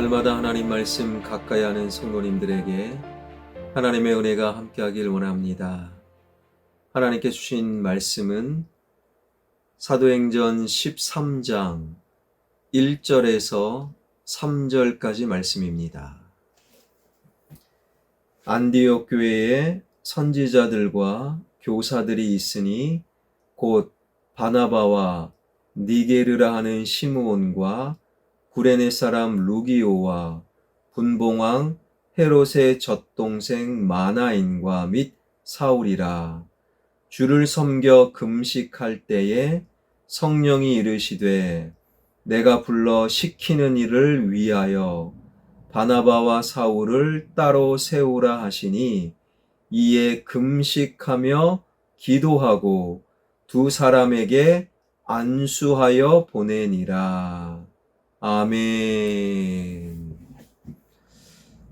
날마다 하나님 말씀 가까이 하는 성도님들에게 하나님의 은혜가 함께하길 원합니다. 하나님께 주신 말씀은 사도행전 13장 1절에서 3절까지 말씀입니다. 안디옥 교회에 선지자들과 교사들이 있으니 곧 바나바와 니게르라 하는 시므온과 구레네 사람 루기오와 분봉왕 헤롯의 젖동생 마나인과 및 사울이라 주를 섬겨 금식할 때에 성령이 이르시되 내가 불러 시키는 일을 위하여 바나바와 사울을 따로 세우라 하시니 이에 금식하며 기도하고 두 사람에게 안수하여 보내니라. 아멘.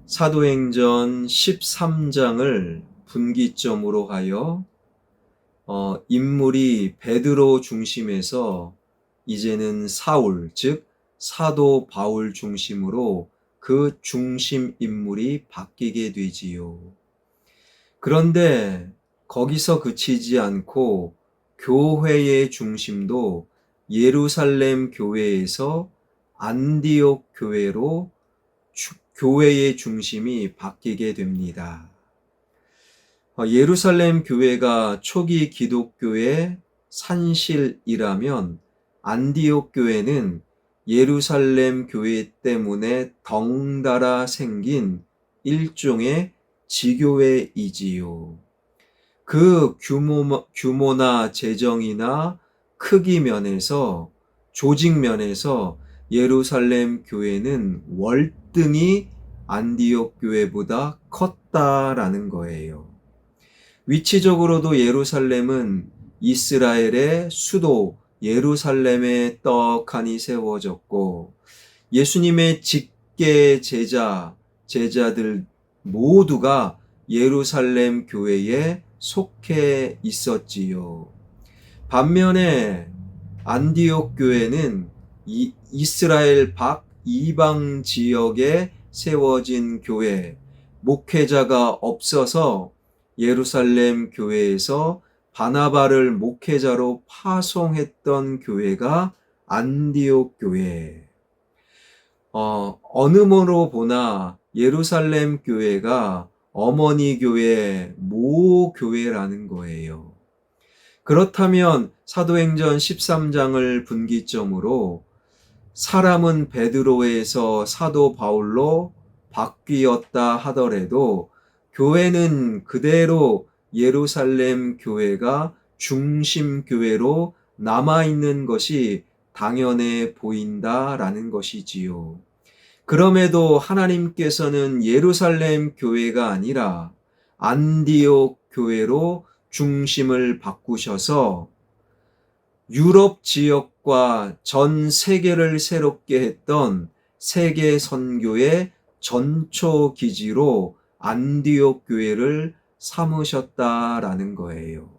사도행전 13장을 분기점으로 하여 어, 인물이 베드로 중심에서 이제는 사울, 즉 사도 바울 중심으로 그 중심 인물이 바뀌게 되지요. 그런데 거기서 그치지 않고 교회의 중심도 예루살렘 교회에서 안디옥 교회로 주- 교회의 중심이 바뀌게 됩니다. 어, 예루살렘 교회가 초기 기독교의 산실이라면 안디옥 교회는 예루살렘 교회 때문에 덩달아 생긴 일종의 지교회이지요. 그 규모, 규모나 재정이나 크기 면에서 조직 면에서 예루살렘 교회는 월등히 안디옥 교회보다 컸다라는 거예요. 위치적으로도 예루살렘은 이스라엘의 수도 예루살렘에 떡하니 세워졌고 예수님의 직계 제자, 제자들 모두가 예루살렘 교회에 속해 있었지요. 반면에 안디옥 교회는 이, 이스라엘 밖 이방 지역에 세워진 교회, 목회자가 없어서 예루살렘 교회에서 바나바를 목회자로 파송했던 교회가 안디옥 교회. 어, 어느 모로 보나 예루살렘 교회가 어머니 교회, 모 교회라는 거예요. 그렇다면 사도행전 13장을 분기점으로 사람은 베드로에서 사도 바울로 바뀌었다 하더라도 교회는 그대로 예루살렘 교회가 중심 교회로 남아 있는 것이 당연해 보인다라는 것이지요. 그럼에도 하나님께서는 예루살렘 교회가 아니라 안디옥 교회로 중심을 바꾸셔서 유럽 지역과 전 세계를 새롭게 했던 세계 선교의 전초 기지로 안디옥 교회를 삼으셨다라는 거예요.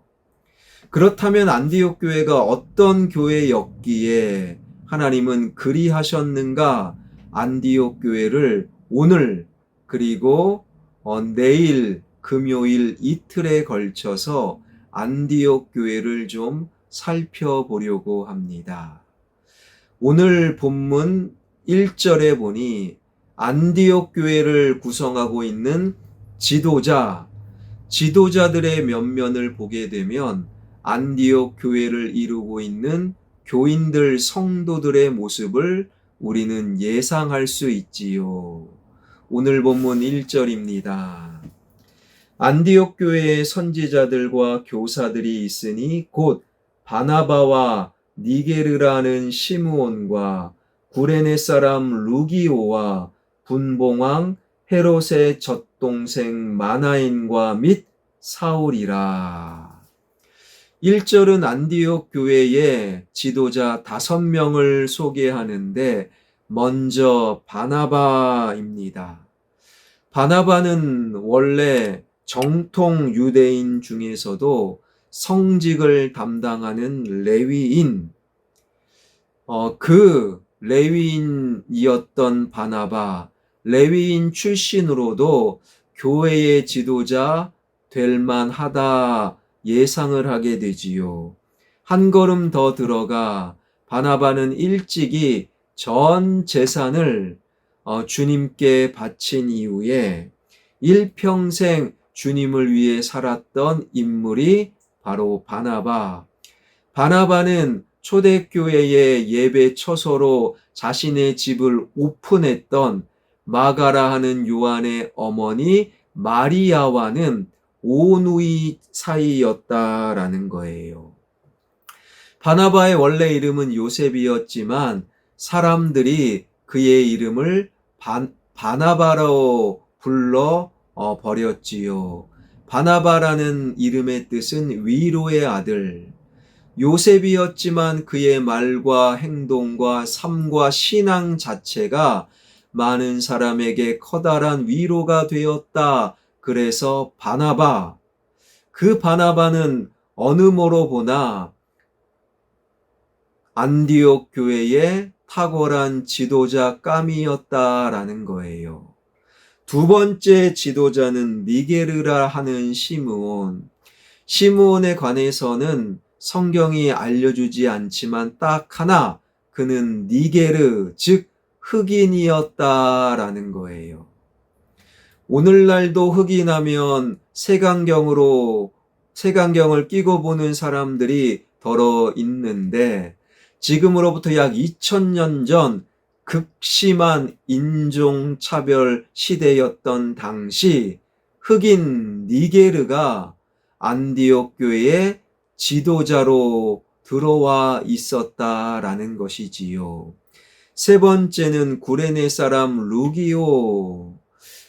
그렇다면 안디옥 교회가 어떤 교회였기에 하나님은 그리하셨는가? 안디옥 교회를 오늘 그리고 어, 내일 금요일 이틀에 걸쳐서 안디옥 교회를 좀 살펴보려고 합니다. 오늘 본문 1절에 보니 안디옥 교회를 구성하고 있는 지도자, 지도자들의 면면을 보게 되면 안디옥 교회를 이루고 있는 교인들, 성도들의 모습을 우리는 예상할 수 있지요. 오늘 본문 1절입니다. 안디옥 교회의 선지자들과 교사들이 있으니 곧 바나바와 니게르라는 시므온과 구레네 사람 루기오와 분봉왕 헤롯의 젖동생 마나인과 및 사울이라. 1절은 안디옥 교회의 지도자 다섯 명을 소개하는데 먼저 바나바입니다. 바나바는 원래 정통 유대인 중에서도 성직을 담당하는 레위인, 어, 그 레위인이었던 바나바, 레위인 출신으로도 교회의 지도자 될 만하다 예상을 하게 되지요. 한 걸음 더 들어가 바나바는 일찍이 전 재산을 어, 주님께 바친 이후에 일평생 주님을 위해 살았던 인물이 바로 바나바. 바나바는 초대교회의 예배 처소로 자신의 집을 오픈했던 마가라 하는 요한의 어머니 마리아와는 오누이 사이였다라는 거예요. 바나바의 원래 이름은 요셉이었지만 사람들이 그의 이름을 반, 바나바로 불러 어, 버렸지요. 바나바라는 이름의 뜻은 위로의 아들. 요셉이었지만 그의 말과 행동과 삶과 신앙 자체가 많은 사람에게 커다란 위로가 되었다. 그래서 바나바. 그 바나바는 어느 모로 보나 안디옥 교회의 탁월한 지도자 까미였다라는 거예요. 두 번째 지도자는 미게르라 하는 시므온. 시므온에 관해서는 성경이 알려주지 않지만 딱 하나 그는 니게르 즉 흑인이었다라는 거예요. 오늘날도 흑인하면 색안경으로 색안경을 끼고 보는 사람들이 더러 있는데 지금으로부터 약 2000년 전 극심한 인종차별 시대였던 당시 흑인 니게르가 안디옥 교회의 지도자로 들어와 있었다라는 것이지요. 세 번째는 구레네 사람 루기오.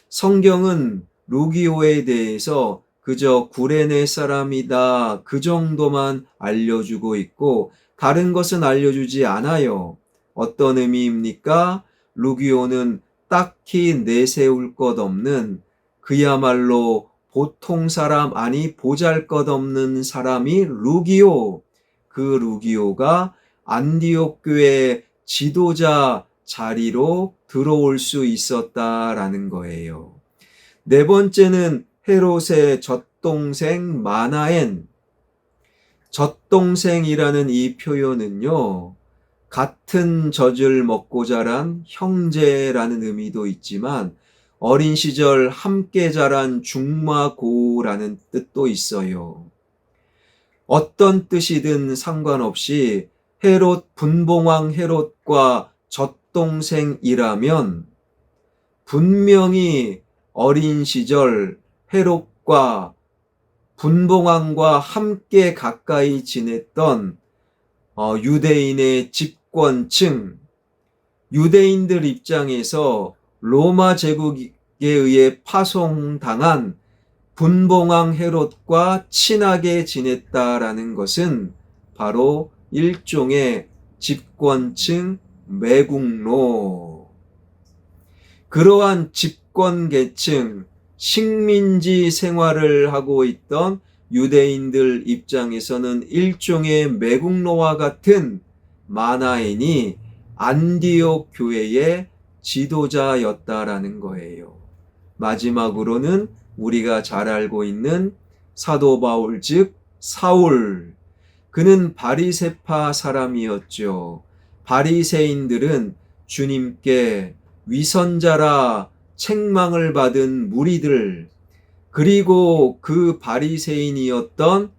성경은 루기오에 대해서 그저 구레네 사람이다 그 정도만 알려주고 있고 다른 것은 알려주지 않아요. 어떤 의미입니까? 루기오는 딱히 내세울 것 없는 그야말로 보통 사람 아니 보잘 것 없는 사람이 루기오. 그 루기오가 안디옥 교회 지도자 자리로 들어올 수 있었다라는 거예요. 네 번째는 헤롯의 젖동생 마나엔. 젖동생이라는 이 표현은요, 같은 젖을 먹고 자란 형제라는 의미도 있지만, 어린 시절 함께 자란 중마고라는 뜻도 있어요. 어떤 뜻이든 상관없이 헤롯 분봉왕 헤롯과 젖동생이라면 분명히 어린 시절 헤롯과 분봉왕과 함께 가까이 지냈던 어, 유대인의 집 권층, 유대인들 입장에서 로마 제국에 의해 파송당한 분봉왕 헤롯과 친하게 지냈다라는 것은 바로 일종의 집권층 매국노. 그러한 집권 계층, 식민지 생활을 하고 있던 유대인들 입장에서는 일종의 매국노와 같은 마나엔이 안디옥 교회의 지도자였다라는 거예요. 마지막으로는 우리가 잘 알고 있는 사도 바울 즉 사울 그는 바리세파 사람이었죠. 바리새인들은 주님께 위선자라 책망을 받은 무리들 그리고 그 바리새인이었던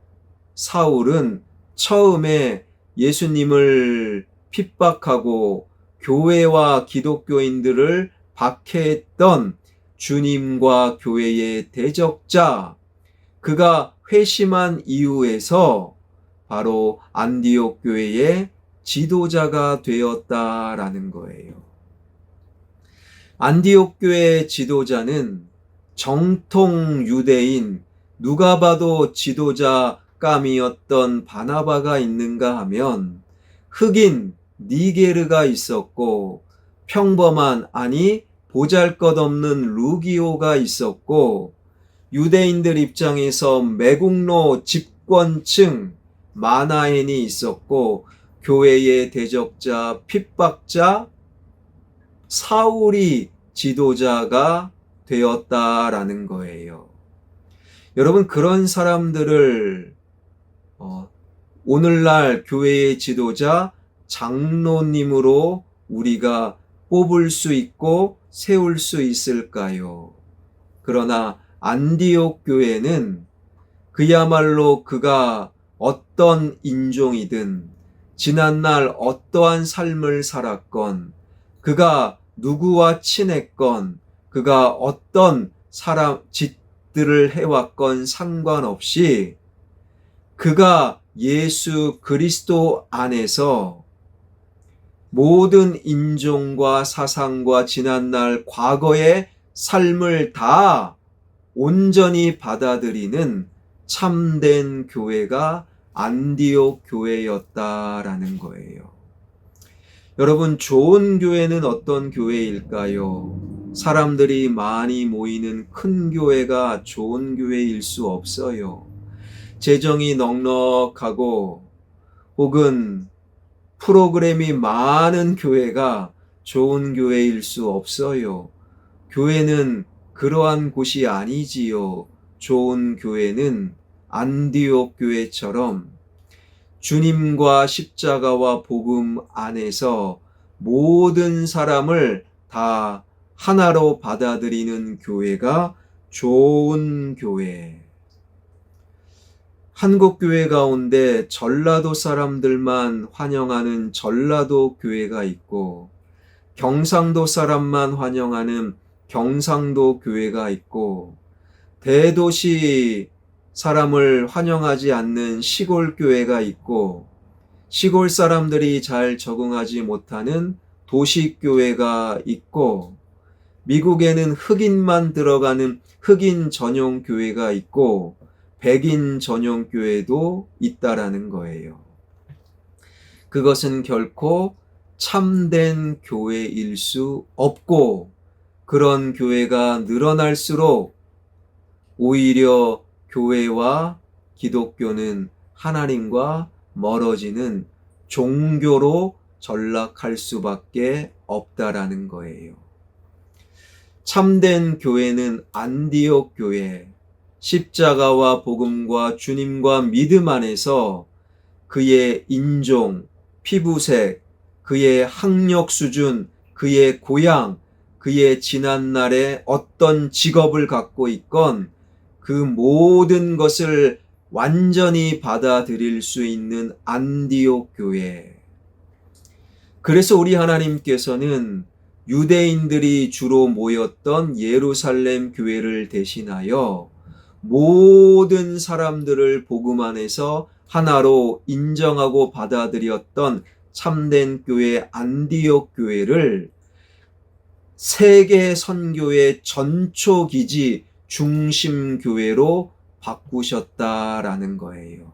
사울은 처음에 예수님을 핍박하고 교회와 기독교인들을 박해했던 주님과 교회의 대적자, 그가 회심한 이후에서 바로 안디옥 교회의 지도자가 되었다라는 거예요. 안디옥 교회의 지도자는 정통 유대인, 누가 봐도 지도자 감이었던 바나바가 있는가 하면 흑인 니게르가 있었고 평범한 아니 보잘것없는 루기오가 있었고 유대인들 입장에서 매국노 집권층 마나엔이 있었고 교회의 대적자, 핍박자, 사울이 지도자가 되었다라는 거예요. 여러분, 그런 사람들을, 어, 오늘날 교회의 지도자, 장로님으로 우리가 뽑을 수 있고 세울 수 있을까요? 그러나 안디옥 교회는 그야말로 그가 어떤 인종이든 지난날 어떠한 삶을 살았건 그가 누구와 친했건 그가 어떤 사람 짓들을 해왔건 상관없이 그가 예수 그리스도 안에서 모든 인종과 사상과 지난날 과거의 삶을 다 온전히 받아들이는 참된 교회가 안디옥 교회였다라는 거예요. 여러분, 좋은 교회는 어떤 교회일까요? 사람들이 많이 모이는 큰 교회가 좋은 교회일 수 없어요. 재정이 넉넉하고 혹은 프로그램이 많은 교회가 좋은 교회일 수 없어요. 교회는 그러한 곳이 아니지요. 좋은 교회는 안디옥 교회처럼 주님과 십자가와 복음 안에서 모든 사람을 다 하나로 받아들이는 교회가 좋은 교회. 한국 교회 가운데 전라도 사람들만 환영하는 전라도 교회가 있고 경상도 사람만 환영하는 경상도 교회가 있고 대도시 사람을 환영하지 않는 시골 교회가 있고 시골 사람들이 잘 적응하지 못하는 도시 교회가 있고 미국에는 흑인만 들어가는 흑인 전용 교회가 있고 백인 전용 교회도 있다라는 거예요. 그것은 결코 참된 교회일 수 없고 그런 교회가 늘어날수록 오히려 교회와 기독교는 하나님과 멀어지는 종교로 전락할 수밖에 없다라는 거예요. 참된 교회는 안디옥 교회, 십자가와 복음과 주님과 믿음 안에서 그의 인종, 피부색, 그의 학력 수준, 그의 고향, 그의 지난날에 어떤 직업을 갖고 있건 그 모든 것을 완전히 받아들일 수 있는 안디옥 교회. 그래서 우리 하나님께서는 유대인들이 주로 모였던 예루살렘 교회를 대신하여 모든 사람들을 복음 안에서 하나로 인정하고 받아들였던 참된 교회 안디옥 교회를 세계 선교의 전초 기지 중심 교회로 바꾸셨다라는 거예요.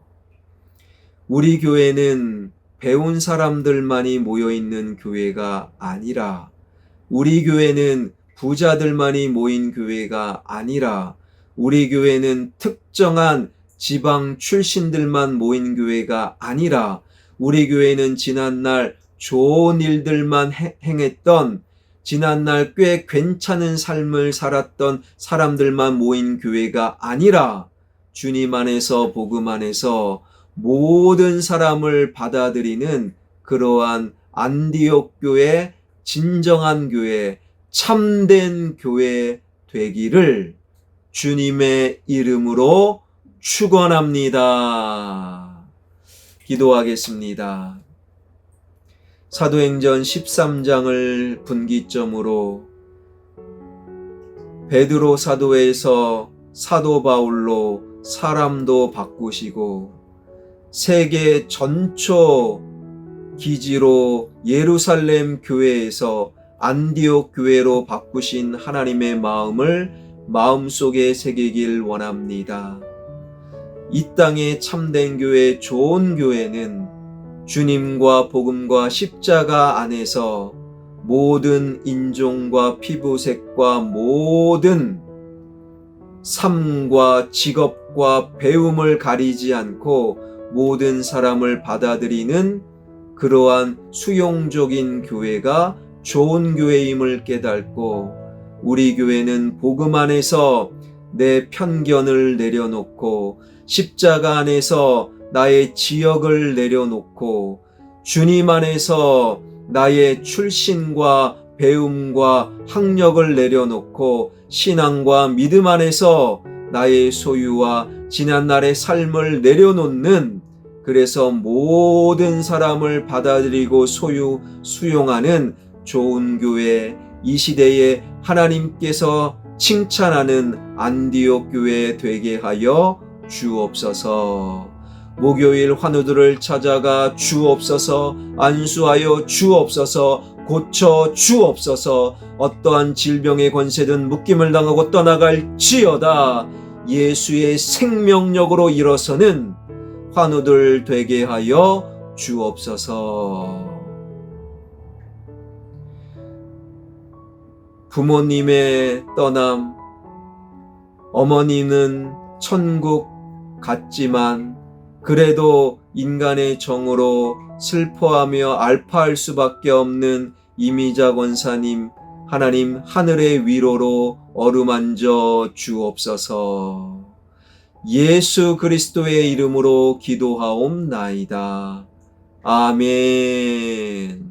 우리 교회는 배운 사람들만이 모여 있는 교회가 아니라 우리 교회는 부자들만이 모인 교회가 아니라 우리 교회는 특정한 지방 출신들만 모인 교회가 아니라 우리 교회는 지난날 좋은 일들만 행했던 지난날 꽤 괜찮은 삶을 살았던 사람들만 모인 교회가 아니라 주님 안에서 복음 안에서 모든 사람을 받아들이는 그러한 안디옥 교회, 진정한 교회, 참된 교회 되기를 주님의 이름으로 축원합니다. 기도하겠습니다. 사도행전 13장을 분기점으로 베드로 사도에서 사도 바울로 사람도 바꾸시고 세계 전초 기지로 예루살렘 교회에서 안디옥 교회로 바꾸신 하나님의 마음을 마음속에 새기길 원합니다. 이 땅의 참된 교회, 좋은 교회는 주님과 복음과 십자가 안에서 모든 인종과 피부색과 모든 삶과 직업과 배움을 가리지 않고 모든 사람을 받아들이는 그러한 수용적인 교회가 좋은 교회임을 깨닫고 우리 교회는 복음 안에서 내 편견을 내려놓고 십자가 안에서 나의 지역을 내려놓고 주님 안에서 나의 출신과 배움과 학력을 내려놓고 신앙과 믿음 안에서 나의 소유와 지난날의 삶을 내려놓는 그래서 모든 사람을 받아들이고 소유 수용하는 좋은 교회 이 시대에 하나님께서 칭찬하는 안디옥 교회 되게 하여 주옵소서. 목요일 환우들을 찾아가 주옵소서 안수하여 주옵소서 고쳐 주옵소서. 어떠한 질병의 권세든 묶임을 당하고 떠나갈 지어다. 예수의 생명력으로 일어서는 환우들 되게 하여 주옵소서 부모님의 떠남 어머니는 천국 갔지만 그래도 인간의 정으로 슬퍼하며 알파할 수밖에 없는 이미자 권사님, 하나님 하늘의 위로로 어루만져 주옵소서. 예수 그리스도의 이름으로 기도하옵나이다. 아멘.